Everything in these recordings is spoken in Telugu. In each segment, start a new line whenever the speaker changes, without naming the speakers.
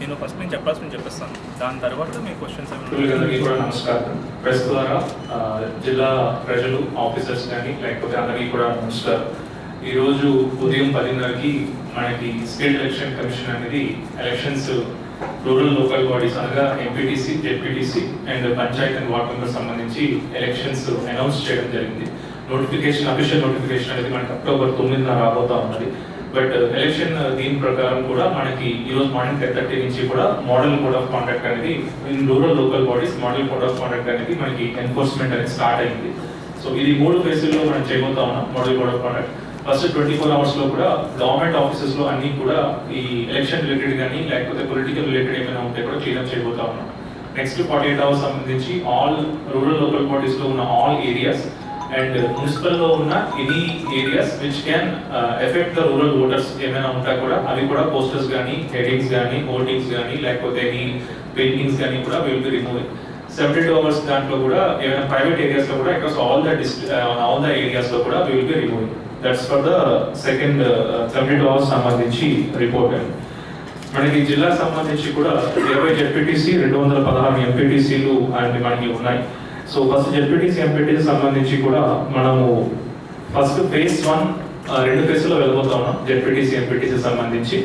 నేను ఫస్ట్ నేను చెప్పాల్సి నేను చెప్పిస్తాను. దాని తర్వాత మీ క్వశ్చన్స్
నమస్కారం. ప్రెస్ ద్వారా జిల్లా ప్రజలు ఆఫీసర్స్ కానీ లేకపోతే అందరికీ కూడా నమస్కారం. ఈరోజు ఉదయం పదిన్నరకి మనకి స్టేట్ ఎలక్షన్ కమిషన్ అనేది ఎలక్షన్స్ రూరల్ లోకల్ బాడీస్ అనగా MPTC ZPTC and panchayat and ward member సంబంధించి ఎలక్షన్స్ అనౌన్స్ చేయడం జరిగింది. నోటిఫికేషన్ అఫీషియల్ నోటిఫికేషన్ అనేది మనకి అక్టోబర్ తొమ్మిదిన రాబోతా ఉన్నది. బట్ ఎలక్షన్ దీని ప్రకారం కూడా మనకి ఈ రోజు మార్నింగ్ టెన్ థర్టీ నుంచి కూడా మోడల్ కోడ్ ఆఫ్ కాండక్ట్ అనేది in rural local bodies model code of conduct అనేది మనకి ఎన్ఫోర్స్మెంట్ అనేది స్టార్ట్ అయింది. సో ఇది మూడు ఫేజుల్లో మనం చేయబోతా ఉన్నాం model code of conduct first twenty four అవర్స్లో కూడా గవర్నమెంట్ ఆఫీసెస్లో అన్ని కూడా ఈ ఎలక్షన్ రిలేటెడ్ కానీ లేకపోతే పొలిటికల్ రిలేటెడ్ ఏమైనా ఉంటే కూడా క్లీనప్ చేయబోతా ఉన్నాం. నెక్స్ట్ ఫార్టీ ఎయిట్ అవర్స్ సంబంధించి ఆల్ రూరల్ లోకల్ బాడీస్లో ఉన్న ఆల్ ఏరియాస్ అండ్ మున్సిపల్లో ఉన్న any areas which can effect the rural voters ఏమైనా ఉంటా కూడా అవి కూడా పోస్టర్స్ కానీ హెడింగ్స్ కానీ హోర్డింగ్స్ కానీ లేకపోతే ఎనీ పెయింటింగ్స్ కానీ కూడా will be remove seventy two hours దాంట్లో కూడా ఏమైనా ప్రైవేట్ ఏరియాస్లో కూడా ఇక్కడ ఆల్ ద ఆల్ ద ఏరియాస్లో కూడా will be remove that's for the second seventy two hours సంబంధించి రిపోర్ట్ అండి. మనకి జిల్లా సంబంధించి కూడా ఇరవై జెడ్పీటీసీ రెండు వందల పదహారు ఎంపీటీసీలు అండ్ మనకి ఉన్నాయి సో ఫస్ట్ జెడ్పీటీసీ ఎంపీటీసీ సంబంధించి కూడా మనము ఫస్ట్ ఫేజ్ వన్ రెండు ఫేజ్లో వెళ్ళిపోతా ఉన్నాం జెడ్పీటీసీ ఎంపీటీసీ సంబంధించి.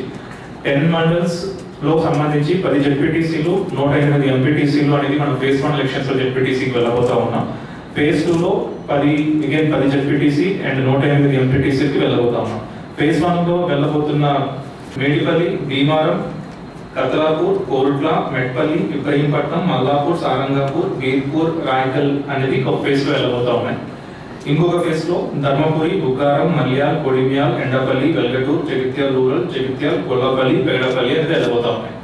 టెన్ మండల్స్లో సంబంధించి పది జెడ్పీటీసీలు నూట ఎనిమిది ఎంపీటీసీలు అనేది మనం ఫేజ్ వన్ ఎలక్షన్స్లో జెడ్పీటీసీకి వెళ్ళబోతా ఉన్నాం. ఫేజ్ టూలో పది అగైన్ పది జెడ్పీటీసీ అండ్ నూట ఎనిమిది ఎంపీటీసీకి వెళ్ళబోతా ఉన్నాం. ఫేజ్ వన్లో వెళ్ళబోతున్న మేడిపల్లి భీమారం కతలాపూర్ కోరుట్ల మెట్పల్లి ఇబ్రహీంపట్నం మల్లాపూర్ సారంగాపూర్ వీర్పూర్ రాయకల్ అనేది ఒక ఫేజ్లో వెళ్ళబోతా ఉన్నాయి. ఇంకొక ఫేజ్లో ధర్మపురి ఉగ్గారం మల్యాల్ కొడిమ్యాల్ ఎండపల్లి వెల్గటూర్ జగిత్యాల రూరల్ జగిత్యాల కొల్లపల్లి పేడపల్లి అనేది వెళ్ళబోతా ఉన్నాయి.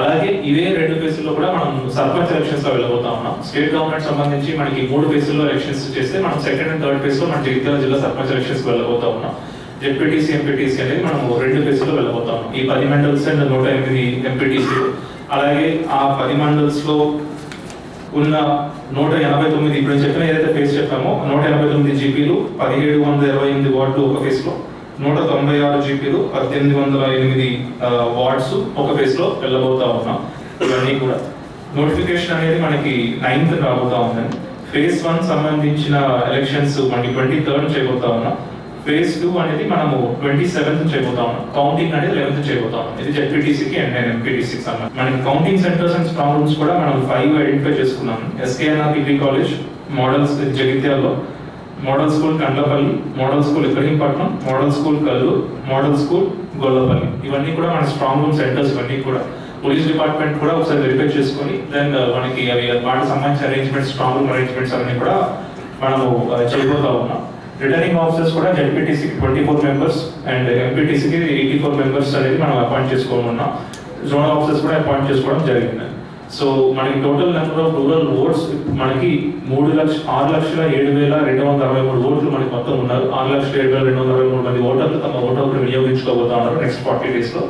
అలాగే ఇవే రెండు ఫేజుల్లో కూడా మనం సర్పంచ్ ఎలక్షన్స్లో వెళ్ళబోతా ఉన్నాం. స్టేట్ గవర్నమెంట్ సంబంధించి మనకి మూడు ఫేజుల్లో ఎలక్షన్స్ చేస్తే మనం సెకండ్ అండ్ థర్డ్ ఫేజ్లో మన జగిత్యాల జిల్లా సర్పంచ్ ఎలక్షన్స్ వెళ్ళబోతా ఉన్నాం. జెడ్పీటీసీ ఎంపీటీసీ అనేది మనం రెండు ఫేజ్లో వెళ్ళిపోతాం వెళ్ళబోతాం. ఈ పది మండల్స్ అండ్ నూట ఎనిమిది ఎంపీటీసీ అలాగే ఆ పది మండల్స్లో ఉన్న నూట ఎనభై తొమ్మిది ఇప్పుడు చెప్పిన ఏదైతే ఫేజ్ చెప్పామో నూట ఎనభై తొమ్మిది జీపీలు పదిహేడు వందల ఇరవై ఎనిమిది వార్డులు ఒక ఫేజ్లో నూట తొంభై ఆరు జీపీలు పద్దెనిమిది వందల ఎనిమిది వార్డ్స్ ఒక ఫేజ్లో వెళ్ళబోతా ఉన్నాం. ఇవన్నీ కూడా. నోటిఫికేషన్ అనేది మనకి నైన్త్ రాబోతా ఉందండి. ఫేజ్ వన్ సంబంధించిన ఎలక్షన్స్ మనకి ట్వంటీ థర్డ్ చేయబోతా ఉన్నాం. ఫేజ్ టూ అనేది మనము ట్వంటీ సెవెంత్ చేయబోతాం. కౌంటింగ్ అనేది లెవెన్త్ చేయబోతాం. ఇది జెడ్పీటీసీకి అండ్ నేను ఎంపీటీసీకి సంబంధించి. మనకి counting centres and strong rooms కూడా మనం ఫైవ్ ఐడెంటిఫై చేసుకున్నాం. SKNR degree college models జగిత్యాల్లో model school Kandlapalli model school Ibrahimpatnam model school కల్లు మోడల్ స్కూల్ గొల్లపల్లి. ఇవన్నీ కూడా మన స్ట్రాంగ్ రూమ్ సెంటర్స్ ఇవన్నీ కూడా. పోలీస్ డిపార్ట్మెంట్ కూడా ఒకసారి వెరిఫై చేసుకొని దెన్ uh, మనకి అవి uh, వాటికి సంబంధించిన అరేంజ్మెంట్స్ స్ట్రాంగ్ రూమ్ అరేంజ్మెంట్స్ అన్నీ కూడా మనము uh, చేయబోతా ఉన్నాం. రిటర్నింగ్ ఆఫీసర్స్ కూడా జెడ్పీటీసీకి ట్వంటీ ఫోర్ మెంబర్స్ అండ్ ఎంపీటీసీకి ఎయిటీ ఫోర్ మెంబర్స్ అనేది మనం అపాయింట్ చేసుకోమన్నాం. జోన్ జోనల్ ఆఫీసర్స్ కూడా అపాయింట్ చేసుకోవడం జరిగింది. సో మనకి total number of rural votes మనకి మూడు లక్ష ఆరు లక్షల ఏడు వేల రెండు వందల అరవై మూడు ఓట్లు మనకి మొత్తం ఉన్నారు. ఆరు లక్షల ఏడు వేల రెండు వందల అరవై మూడు మంది ఓటర్లు తమ ఓటర్లు వినియోగించుకోబోతా ఉన్నారు నెక్స్ట్ ఫార్టీ డేస్లో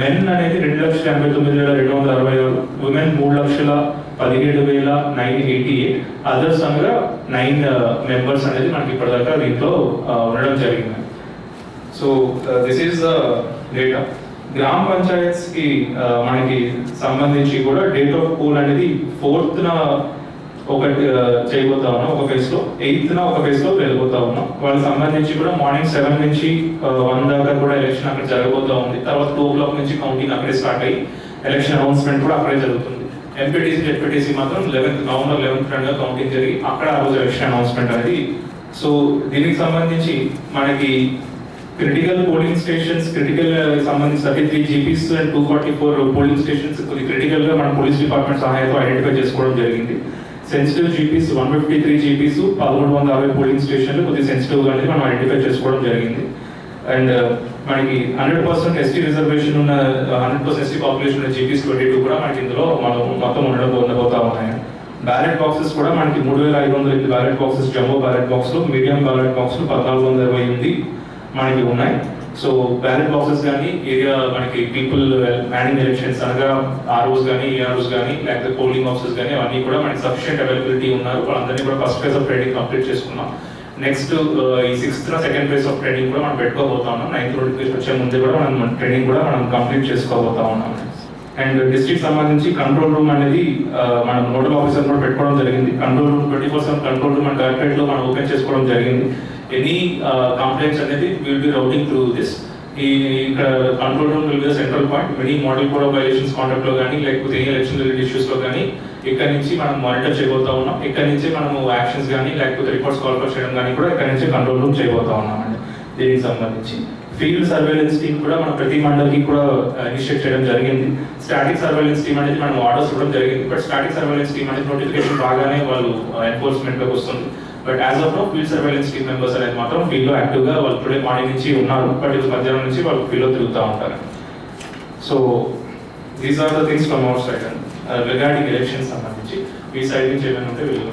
మెన్ అనేది రెండు లక్షల ఎనభై తొమ్మిది వేల రెండు వందల అరవై ఆరు ఉమెన్ మూడు లక్షల పదిహేడు వేల నైన్ ఎయిటీ ఎయిట్. అదర్స్ అనగా నైన్ మెంబర్స్ uh, అనేది మనకి ఇప్పటిదాకా దీంట్లో uh, ఉండడం జరిగింది. So this is the data గ్రామ పంచాయత్కి uh, మనకి సంబంధించి కూడా డేట్ ఆఫ్ పోల్ అనేది ఫోర్త్న ఒకటి చేయబోతా ఉన్నాం ఒక ఫేస్లో ఎయిత్న ఒక ఫేస్లో వెళ్ళిపోతా ఉన్నాం. వాళ్ళకి సంబంధించి కూడా మార్నింగ్ సెవెన్ నుంచి వన్ దాకా కూడా ఎలక్షన్ అక్కడ జరగబోతా ఉంది. తర్వాత టూ ఓ క్లాక్ నుంచి కౌంటింగ్ అక్కడే స్టార్ట్ అయ్యి ఎలక్షన్ అనౌన్స్మెంట్ కూడా అక్కడే జరుగుతుంది. ఎంపీటీసీ జెడ్పీటీసీ మాత్రం లెవెన్త్ నవంబర్ లెవెన్త్గా కౌంటింగ్ జరిగి అక్కడ ఆ రోజు ఎలక్షన్ అనౌన్స్మెంట్ అనేది సో దీనికి సంబంధించి మనకి క్రిటికల్ పోలింగ్ స్టేషన్స్ క్రిటికల్ సంబంధించి thirty three GPs and two forty four polling stations కొద్ది క్రిటికల్గా మన పోలీస్ డిపార్ట్మెంట్ సహాయంతో ఐడెంటిఫై చేసుకోవడం జరిగింది. Sensitive GPs one fifty three GPs పదమూడు వందల అరవై పోలింగ్ స్టేషన్లు కొద్ది సెన్సిటివ్గా అనేది మనం ఐడెంటిఫై చేసుకోవడం జరిగింది. అండ్ మనకి హండ్రెడ్ పర్సెంట్ ఎస్టీ రిజర్వేషన్ ఉన్న హండ్రెడ్ పర్సెంట్ ఎస్టీ పాపులేషన్ ఉన్న జీపీస్ ట్వంటీ టూ కూడా మనకి ఇందులో మనం మొత్తం ఉండడం ఉండబోతా ఉన్నాయి. బ్యాలెట్ బాక్సెస్ కూడా మనకి మూడు వేల ఐదు వందల ఎనిమిది బ్యాలెట్ బాక్సెస్ జంబో బ్యాలెట్ బాక్సులు మీడియం బ్యాలెట్ బాక్సులు పద్నాలుగు వందల ఇరవై ఎనిమిది మనకి ఉన్నాయి. సో బ్యాలెట్ బాక్సెస్ కానీ ఏరియా మనకి పీపుల్ మ్యానింగ్ ఎలక్షన్స్ అనగా ఆర్ఓస్ కానీ ఏఆర్ఓస్ కానీ లేకపోతే పోలింగ్ ఆఫీసెస్ కానీ అవన్నీ కూడా మనకి సఫిషియంట్ అవైలబిలిటీ ఉన్నారు. వాళ్ళందరినీ కూడా first phase of trading complete చేసుకున్నాం. నెక్స్ట్ uh, ఈ sixth second phase of training కూడా మనం పెట్టుకోబోతా ఉన్నాం. నైన్త్ నోటిఫికేషన్ వచ్చే ముందు కూడా మనం ట్రైనింగ్ కూడా మనం కంప్లీట్ చేసుకోబోతా ఉన్నాం. అండ్ డిస్ట్రిక్ట్ సంబంధించి కంట్రోల్ రూమ్ అనేది మనం నోడల్ ఆఫీసర్ కూడా పెట్టుకోవడం జరిగింది. Control room twenty four seven control room and కలెక్టరేట్లో మనం ఓపెన్ చేసుకోవడం జరిగింది. ఎనీ కంప్లైంట్స్ అనేది will be routing through this ఈ ఇక్కడ control room will central point many model code of violations కాంటాక్ట్లో కానీ లేకపోతే ఏ ఎలక్షన్ రిలేటెడ్ ఇష్యూస్లో కానీ ఇక్కడ నుంచి మనం మానిటర్ చేయబోతా ఉన్నాం. ఇక్కడ నుంచి మనము యాక్షన్స్ కానీ లేకపోతే రిపోర్ట్స్ కాల్ చేయడం కానీ కూడా ఇక్కడ నుంచి కంట్రోల్ రూమ్ చేయబోతా ఉన్నామండి దీనికి సంబంధించి. ఫీల్డ్ సర్వేలెన్స్ టీమ్ కూడా మన ప్రతి మండలికి కూడా uh, ఇనిషియేట్ చేయడం జరిగింది. స్టాటిక్ సర్వేలెన్స్ టీమ్ అనేది మనం ఆర్డర్స్ ఇవ్వడం జరిగింది. బట్ స్టాటిక్ సర్వేలెన్స్ టీమ్ అనేది నోటిఫికేషన్ బాగానే వాళ్ళు uh, ఎన్ఫోర్స్మెంట్లోకి వస్తుంది. But as of no field surveillance team members అనేది మాత్రం ఫీల్డ్లో యాక్టివ్గా వాళ్ళు టుడే మార్నింగ్ నుంచి ఉన్నారు. బట్ ఇది మధ్యాహ్నం నుంచి వాళ్ళు ఫీల్డ్లో తిరుగుతూ ఉంటారు. So these are the things from our side regarding election సంబంధించి మీ సైడ్ నుంచి ఏమైనా ఉంటే వీళ్ళు